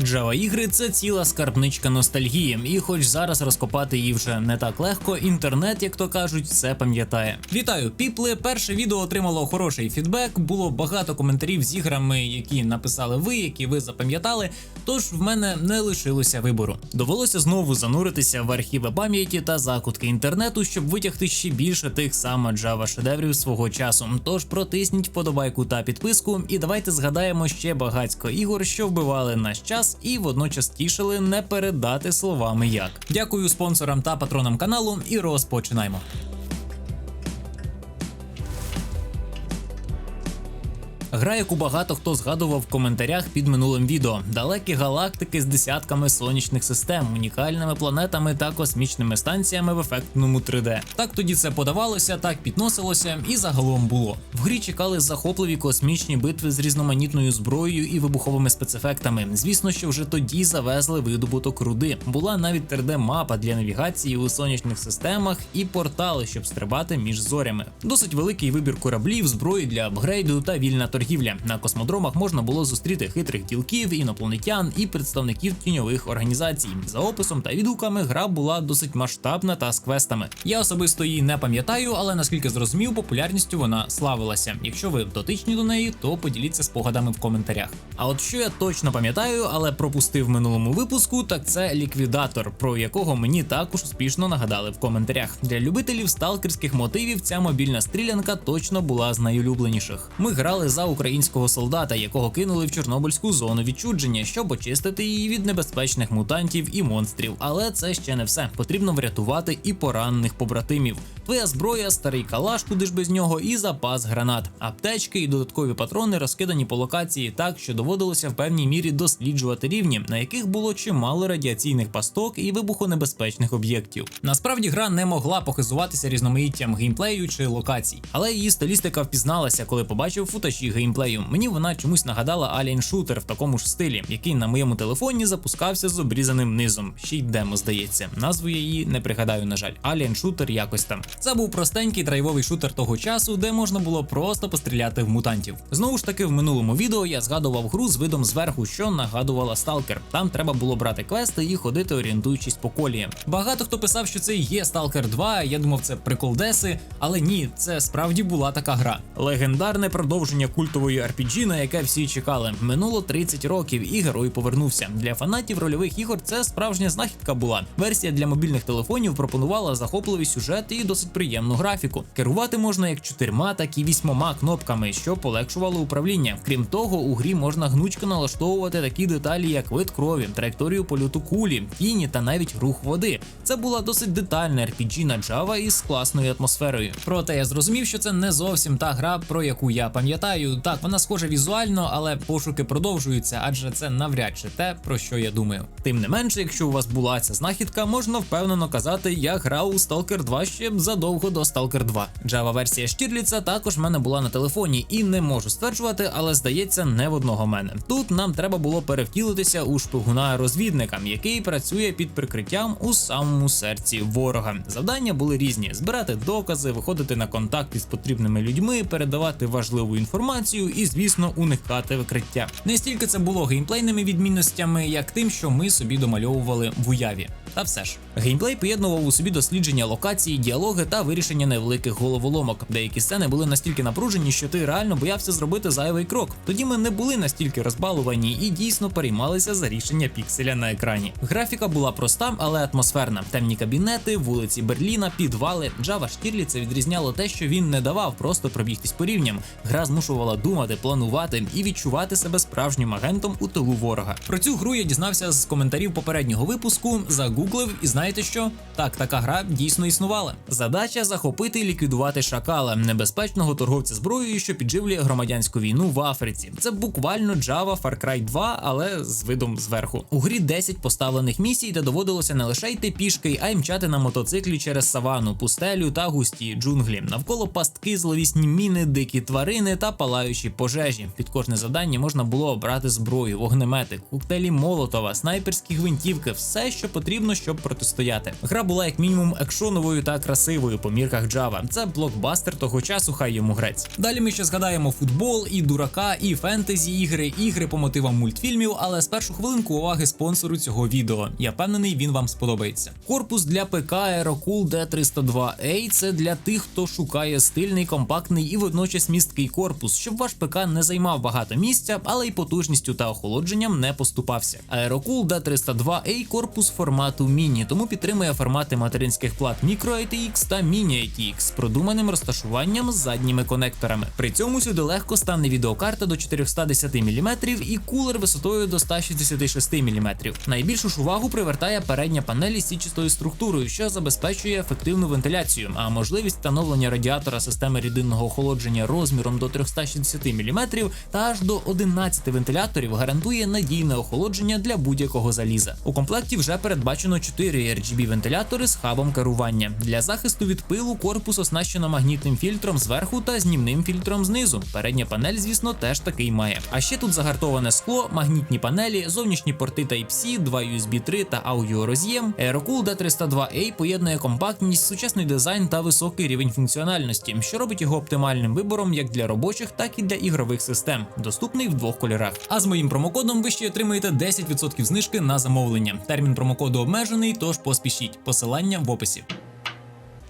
Java ігри це ціла скарбничка ностальгії, і хоч зараз розкопати її вже не так легко, інтернет, як то кажуть, все пам'ятає. Вітаю, піпли! Перше відео отримало хороший фідбек. Було багато коментарів з іграми, які написали ви, які ви запам'ятали. Тож в мене не лишилося вибору. Довелося знову зануритися в архіви пам'яті та закутки інтернету, щоб витягти ще більше тих саме Java шедеврів свого часу. Тож протисніть вподобайку та підписку, і давайте згадаємо ще багацько ігор, що вбивали наш час і водночас тішили не передати словами як. Дякую спонсорам та патронам каналу і розпочинаємо. Гра, яку багато хто згадував в коментарях під минулим відео. Далекі галактики з десятками сонячних систем, унікальними планетами та космічними станціями в ефектному 3D. Так тоді це подавалося, так підносилося і загалом було. В грі чекали захопливі космічні битви з різноманітною зброєю і вибуховими спецефектами. Звісно, що вже тоді завезли видобуток руди. Була навіть 3D-мапа для навігації у сонячних системах і портали, щоб стрибати між зорями. Досить великий вибір кораблів, зброї для апгрейду та вільна торгівля. На космодромах можна було зустріти хитрих ділків, інопланетян і представників тіньових організацій. За описом та відгуками гра була досить масштабна та з квестами. Я особисто її не пам'ятаю, але наскільки зрозумів, популярністю вона славилася. Якщо ви дотичні до неї, то поділіться спогадами в коментарях. А от що я точно пам'ятаю, але пропустив в минулому випуску, так це ліквідатор, про якого мені також успішно нагадали в коментарях. Для любителів сталкерських мотивів ця мобільна стрілянка точно була з найулюбленіших. Ми грали за українського солдата, якого кинули в Чорнобильську зону відчудження, щоб очистити її від небезпечних мутантів і монстрів. Але це ще не все. Потрібно врятувати і поранених побратимів. Твоя зброя, старий калаш, куди ж без нього, і запас гранат, аптечки і додаткові патрони розкидані по локації так, що доводилося в певній мірі досліджувати рівні, на яких було чимало радіаційних пасток і вибухонебезпечних об'єктів. Насправді гра не могла похизуватися різноманіттям геймплею чи локацій, але її стилістика впізналася, коли побачив футажі геймплею. Мені вона чомусь нагадала Alien Shooter в такому ж стилі, який на моєму телефоні запускався з обрізаним низом. Ще й демо здається. Назву я її не пригадаю, на жаль. Alien Shooter якось там. Це був простенький драйвовий шутер того часу, де можна було просто постріляти в мутантів. Знову ж таки, в минулому відео я згадував гру з видом зверху, що нагадувала Stalker. Там треба було брати квести і ходити, орієнтуючись по коліям. Багато хто писав, що це є Stalker 2, Я думав, це приколдеси, але ні, це справді була така гра. Легендарне продовження культової RPG, на яке всі чекали. Минуло 30 років, і герой повернувся. Для фанатів рольових ігор це справжня знахідка була. Версія для мобільних телефонів пропонувала захопливий сюжет і досить приємну графіку. Керувати можна як чотирма, так і вісьмома кнопками, що полегшувало управління. Крім того, у грі можна гнучко налаштовувати такі деталі, як вид крові, траєкторію польоту кулі, тіні та навіть рух води. Це була досить детальна RPG на Java із класною атмосферою. Проте я зрозумів, що це не зовсім та гра, про яку я пам'ятаю. Так, вона схожа візуально, але пошуки продовжуються, адже це навряд чи те, про що я думаю. Тим не менше, якщо у вас була ця знахідка, можна впевнено казати, я грав у Stalker 2 ще задовго до Stalker 2. Java версія Штірліца також в мене була на телефоні, і не можу стверджувати, але здається, не в одного мене. Тут нам треба було перевтілитися у шпигуна розвідника, який працює під прикриттям у самому серці ворога. Завдання були різні: збирати докази, виходити на контакт із потрібними людьми, передавати важливу інформацію і, звісно, уникати викриття. Не стільки це було геймплейними відмінностями, як тим, що ми собі домальовували в уяві. Та все ж, геймплей поєднував у собі дослідження локації, діалоги та вирішення невеликих головоломок. Деякі сцени були настільки напружені, що ти реально боявся зробити зайвий крок. Тоді ми не були настільки розбалувані і дійсно переймалися за рішення пікселя на екрані. Графіка була проста, але атмосферна. Темні кабінети, вулиці Берліна, підвали. Java Штірлі це відрізняло те, що він не давав просто пробігтись по рівням. Гра змушувала думати, планувати і відчувати себе справжнім агентом у тилу ворога. Про цю гру я дізнався з коментарів попереднього випуску. Загуглив, і знаєте що? Так, така гра дійсно існувала. Задача захопити і ліквідувати шакала, небезпечного торговця зброєю, що підживлює громадянську війну в Африці. Це буквально Java Far Cry 2, але з видом зверху. У грі 10 поставлених місій, де доводилося не лише йти пішки, а й мчати на мотоциклі через савану, пустелю та густі джунглі. Навколо пастки, зловісні міни, дикі тварини та палаючі пожежі. Під кожне завдання можна було обрати зброю, вогнемети, коктейлі Молотова, снайперські гвинтівки, все, що потрібно, потрібно, щоб протистояти. Гра була як мінімум екшоновою та красивою по мірках Java. Це блокбастер того часу, хай йому грець. Далі ми ще згадаємо футбол, і дурака, і фентезі ігри, ігри по мотивам мультфільмів. Але спершу хвилинку уваги спонсору цього відео. Я впевнений, він вам сподобається. Корпус для ПК Aerocool D302A – це для тих, хто шукає стильний, компактний і водночас місткий корпус, щоб ваш ПК не займав багато місця, але й потужністю та охолодженням не поступався. Aerocool D302A корпус формату міні, тому підтримує формати материнських плат Micro ATX та Mini ATX з продуманим розташуванням з задніми конекторами. При цьому сюди легко стане відеокарта до 410 мм і кулер висотою до 166 мм. Найбільшу ж увагу привертає передня панель із січистою структурою, що забезпечує ефективну вентиляцію, а можливість встановлення радіатора системи рідинного охолодження розміром до 360 мм та аж до 11 вентиляторів гарантує надійне охолодження для будь-якого заліза. У комплекті вже передбачено 4 RGB вентилятори з хабом керування. Для захисту від пилу корпус оснащено магнітним фільтром зверху та знімним фільтром знизу. Передня панель, звісно, теж такий має. А ще тут загартоване скло, магнітні панелі, зовнішні порти Type-C, 2 USB 3 та аудіороз'єм. Aerocool D302A поєднує компактність, сучасний дизайн та високий рівень функціональності, що робить його оптимальним вибором як для робочих, так і для ігрових систем. Доступний в двох кольорах. А з моїм промокодом ви ще отримаєте 10% знижки на замовлення. Термін промокоду обмежений, тож поспішіть. Посилання в описі.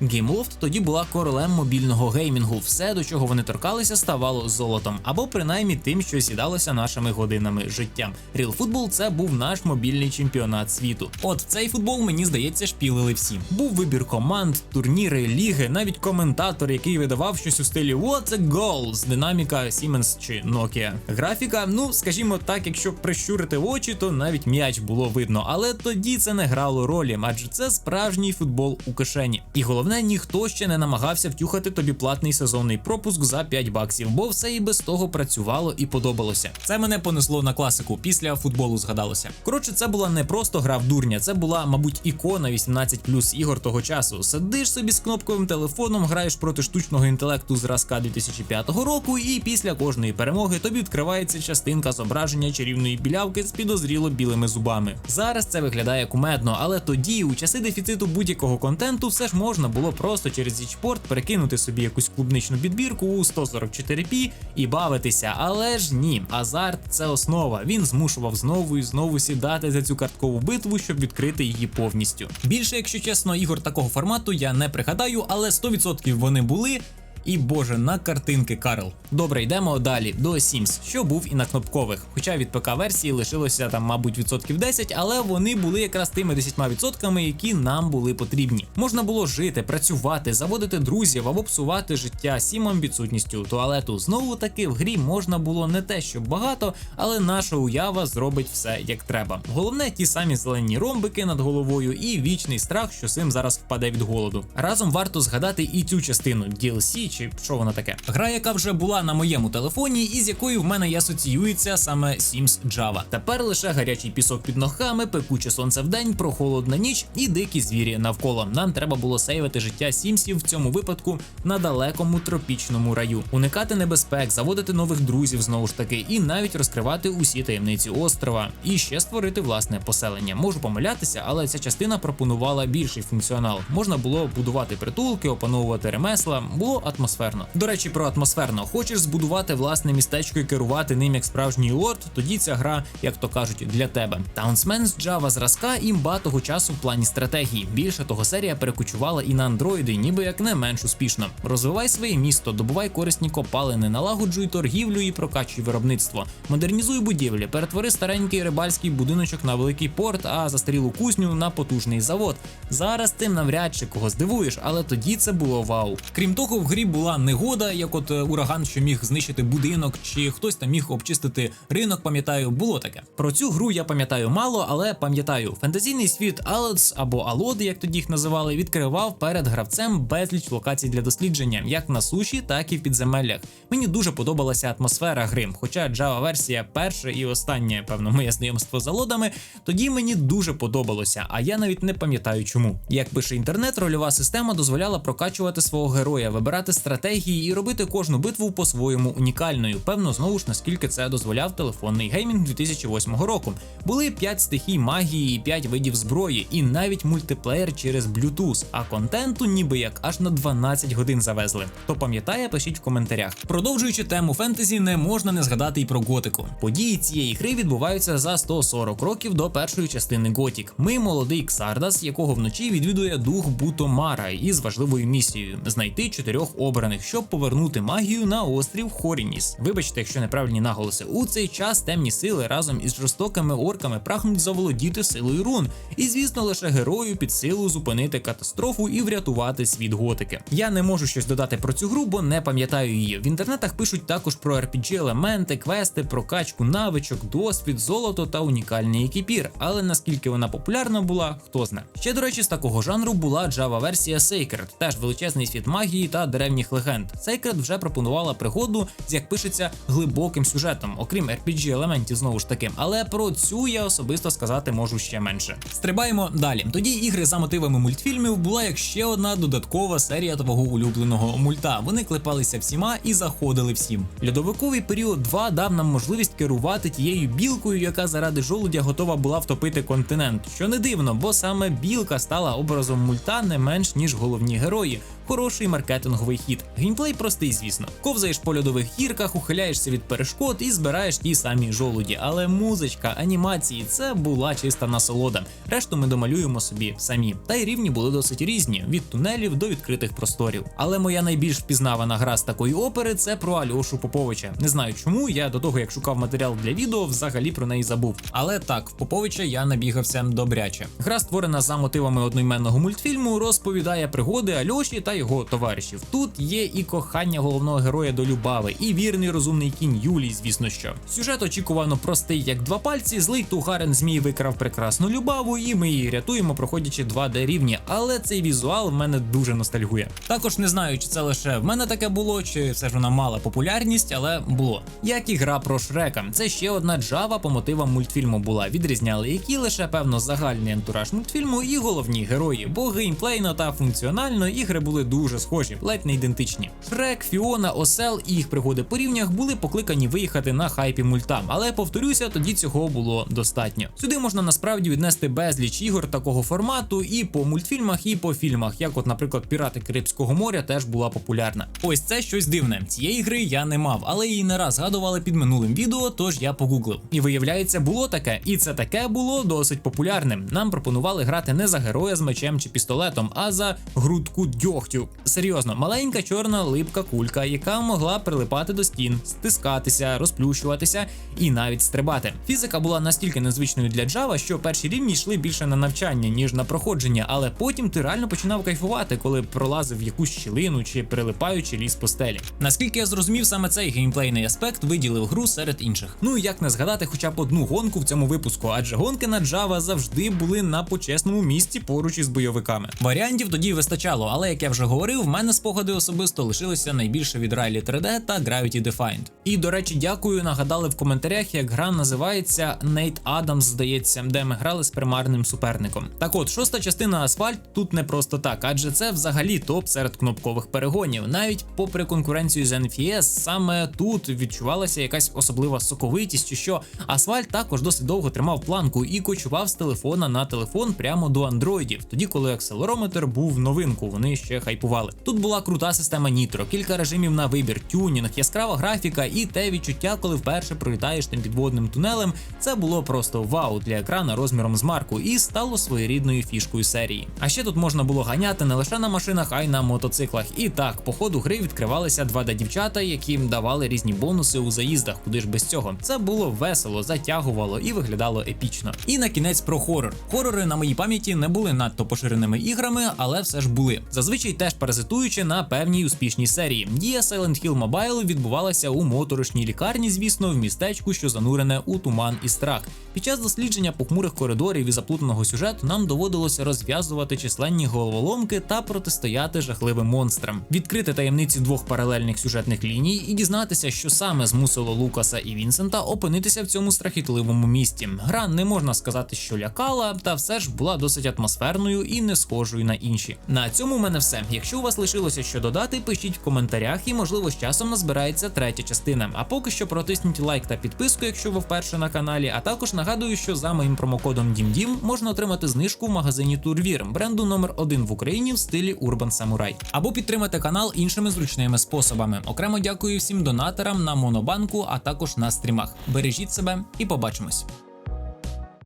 GameLoft тоді була королем мобільного геймінгу. Все, до чого вони торкалися, ставало золотом, або принаймні тим, що сідалося нашими годинами життя. Real Football – це був наш мобільний чемпіонат світу. От цей футбол, мені здається, шпілили всі. Був вибір команд, турніри, ліги, навіть коментатор, який видавав щось у стилі «What's a goal» з динаміка Siemens чи Nokia. Графіка, ну скажімо так, якщо прищурити очі, то навіть м'яч було видно, але тоді це не грало ролі, адже це справжній футбол у кишені. І головне, ніхто ще не намагався втюхати тобі платний сезонний пропуск за 5 баксів, бо все і без того працювало і подобалося. Це мене понесло на класику. Після футболу згадалося. Коротше, це була не просто гра в дурня, це була, мабуть, ікона 18 плюс ігор того часу. Сидиш собі з кнопковим телефоном, граєш проти штучного інтелекту зразка 2005 року, і після кожної перемоги тобі відкривається частинка зображення чарівної білявки з підозріло білими зубами. Зараз це виглядає кумедно, але тоді, у часи дефіциту будь-якого контенту, все ж можна було просто через Ічпорт перекинути собі якусь клубничну підбірку у 144p і бавитися. Але ж ні, азарт це основа. Він змушував знову і знову сідати за цю карткову битву, щоб відкрити її повністю. Більше, якщо чесно, ігор такого формату я не пригадаю, але 100% вони були. І боже, на картинки Карл. Добре, йдемо далі до Sims, що був і на кнопкових. Хоча від ПК версії лишилося там, мабуть, відсотків 10, але вони були якраз тими 10%, які нам були потрібні. Можна було жити, працювати, заводити друзів або псувати життя сімам відсутністю туалету. Знову таки в грі можна було не те, що багато, але наша уява зробить все як треба. Головне, ті самі зелені ромбики над головою і вічний страх, що Сим зараз впаде від голоду. Разом варто згадати і цю частину DLC чи що вона таке. Гра, яка вже була на моєму телефоні, і з якою в мене і асоціюється саме Sims Java. Тепер лише гарячий пісок під ногами, пекуче сонце в день, прохолодна ніч і дикі звірі навколо. Нам треба було сейвити життя Сімсів в цьому випадку на далекому тропічному раю, уникати небезпек, заводити нових друзів знову ж таки, і навіть розкривати усі таємниці острова, і ще створити власне поселення. Можу помилятися, але ця частина пропонувала більший функціонал. Можна було будувати притулки, опановувати ремесла, було атмосферно атмосферно. До речі, про атмосферно. Хочеш збудувати власне містечко і керувати ним як справжній лорд, тоді ця гра, як то кажуть, для тебе. Townsman з Java зразка імба того часу в плані стратегії. Більше того, серія перекочувала і на андроїди, ніби як не менш успішно. Розвивай своє місто, добувай корисні копалини, налагоджуй торгівлю і прокачуй виробництво, модернізуй будівлі, перетвори старенький рибальський будиночок на великий порт, а застарілу кузню на потужний завод. Зараз тим навряд чи кого здивуєш, але тоді це було вау. Крім того, в грі була негода, як от е, ураган, що міг знищити будинок, чи хтось там міг обчистити ринок. Пам'ятаю, було таке. Про цю гру я пам'ятаю мало, але пам'ятаю, фентезійний світ Алец або Алоди, як тоді їх називали, відкривав перед гравцем безліч локацій для дослідження, як на суші, так і в підземеллях. Мені дуже подобалася атмосфера гри. Хоча Java версія перша і остання, певно, моє знайомство з Алодами, тоді мені дуже подобалося, а я навіть не пам'ятаю чому. Як пише інтернет, рольова система дозволяла прокачувати свого героя, вибирати стратегії і робити кожну битву по-своєму унікальною. Певно, знову ж наскільки це дозволяв телефонний геймінг 2008 року. Були 5 стихій магії і 5 видів зброї, і навіть мультиплеєр через Bluetooth, а контенту ніби як аж на 12 годин завезли. Хто пам'ятає, пишіть в коментарях. Продовжуючи тему фентезі, не можна не згадати і про готику. Події цієї гри відбуваються за 140 років до першої частини Готік. Ми молодий Ксардас, якого вночі відвідує дух Бутомара із важливою місією знайти чотирьох обраних, щоб повернути магію на острів Хорініс. Вибачте, якщо неправильні наголоси. У цей час темні сили разом із жорстокими орками прагнуть заволодіти силою рун. І звісно, лише герою під силу зупинити катастрофу і врятувати світ готики. Я не можу щось додати про цю гру, бо не пам'ятаю її. В інтернетах пишуть також про rpg елементи, квести, прокачку навичок, досвід, золото та унікальний екіпір. Але наскільки вона популярна була, хто зна. Ще до речі, з такого жанру була Java версія Sacred, теж величезний світ магії та древніх легенд. Sacred вже пропонувала пригоду з як пишеться глибоким сюжетом, окрім rpg елементів знову ж таки. Але про цю я особисто сказати можу ще менше. Стрибаємо далі. Тоді ігри за мотивами мультфільмів була як ще одна додаткова серія твого улюбленого мульта. Вони клепалися всіма і заходили всім. Льодовиковий період 2 дав нам можливість керувати тією білкою, яка заради жолудя готова була втопити континент. Що не дивно, бо саме білка стала образом мульта не менш ніж головні герої. Хороший маркетинговий хід. Геймплей простий, звісно. Ковзаєш по льодових гірках, ухиляєшся від перешкод і збираєш ті самі жолуді. Але музичка, анімації це була чиста насолода. Решту ми домалюємо собі самі. Та й рівні були досить різні від тунелів до відкритих просторів. Але моя найбільш впізнавана гра з такої опери це про Альошу Поповича. Не знаю чому. Я до того як шукав матеріал для відео, взагалі про неї забув. Але так, в Поповича я набігався добряче. Гра створена за мотивами одноіменного мультфільму, розповідає пригоди Альоші та його товаришів. Тут є і кохання головного героя до Любави, і вірний розумний кінь Юлій, звісно що. Сюжет очікувано простий, як два пальці. Злий тугарен змій викрав прекрасну любаву, і ми її рятуємо, проходячи 2D рівні. Але цей візуал в мене дуже ностальгує. Також не знаю, чи це лише в мене таке було, чи все ж вона мала популярність, але було. Як і гра про Шрека. Це ще одна джава по мотивам мультфільму була. Відрізняли які лише певно загальний антураж мультфільму і головні герої, бо геймплейно та функціонально ігри були дуже схожі, ледь не ідентичні. Шрек, Фіона, Осел і їх пригоди по рівнях були покликані виїхати на хайпі мультам, але повторюся, тоді цього було достатньо. Сюди можна насправді віднести безліч ігор такого формату і по мультфільмах, і по фільмах, як, от, наприклад, Пірати Карибського моря теж була популярна. Ось це щось дивне. Цієї гри я не мав, але її не раз згадували під минулим відео, тож я погуглив. І виявляється, було таке, і це таке було досить популярним. Нам пропонували грати не за героя з мечем чи пістолетом, а за грудку дьогтю. Серйозно, маленька чорна липка кулька, яка могла прилипати до стін, стискатися, розплющуватися і навіть стрибати. Фізика була настільки незвичною для Java, що перші рівні йшли більше на навчання, ніж на проходження, але потім ти реально починав кайфувати, коли пролазив якусь щілину чи прилипаючи ліс по стелі. Наскільки я зрозумів, саме цей геймплейний аспект виділив гру серед інших. Ну і як не згадати хоча б одну гонку в цьому випуску, адже гонки на Java завжди були на почесному місці поруч із бойовиками. Варіантів тоді вистачало, але як я вже говорив, в мене спогади особисто лишилися найбільше від Rally 3D та Gravity Defined. І до речі, дякую. Нагадали в коментарях, як гра називається Nate Adams, здається, де ми грали з примарним суперником. Так от, шоста частина асфальт тут не просто так, адже це взагалі топ серед кнопкових перегонів. Навіть попри конкуренцію з NFS, саме тут відчувалася якась особлива соковитість, що асфальт також досить довго тримав планку і кочував з телефона на телефон прямо до андроїдів, тоді коли акселерометр був новинку, вони ще хайпували. Тут була крута система нітро, кілька режимів на вибір, тюнінг, яскрава графіка і те відчуття, коли вперше пролітаєш тим підводним тунелем. Це було просто вау для екрана розміром з марку і стало своєрідною фішкою серії. А ще тут можна було ганяти не лише на машинах, а й на мотоциклах. І так, по ходу гри відкривалися 2D дівчата, які давали різні бонуси у заїздах, куди ж без цього. Це було весело, затягувало і виглядало епічно. І на кінець про хорор. Хорори на моїй пам'яті не були надто поширеними іграми, але все ж були. Зазвичай теж паразитуючи на певній успішній серії. Дія Silent Hill Mobile відбувалася у моторошній лікарні, звісно, в містечку, що занурене у туман і страх. Під час дослідження похмурих коридорів і заплутаного сюжету нам доводилося розв'язувати численні головоломки та протистояти жахливим монстрам, відкрити таємниці двох паралельних сюжетних ліній і дізнатися, що саме змусило Лукаса і Вінсента опинитися в цьому страхітливому місті. Гра не можна сказати, що лякала, та все ж була досить атмосферною і не схожою на інші. На цьому в мене все. Якщо у вас лишилося що додати, пишіть в коментарях, і можливо з часом назбирається третя частина. А поки що протисніть лайк та підписку, якщо ви вперше на каналі. А також нагадую, що за моїм промокодом DIMDIM можна отримати знижку в магазині Турвір, бренду номер 1 в Україні в стилі Urban Samurai. Або підтримати канал іншими зручними способами. Окремо дякую всім донаторам на Монобанку, а також на стрімах. Бережіть себе і побачимось.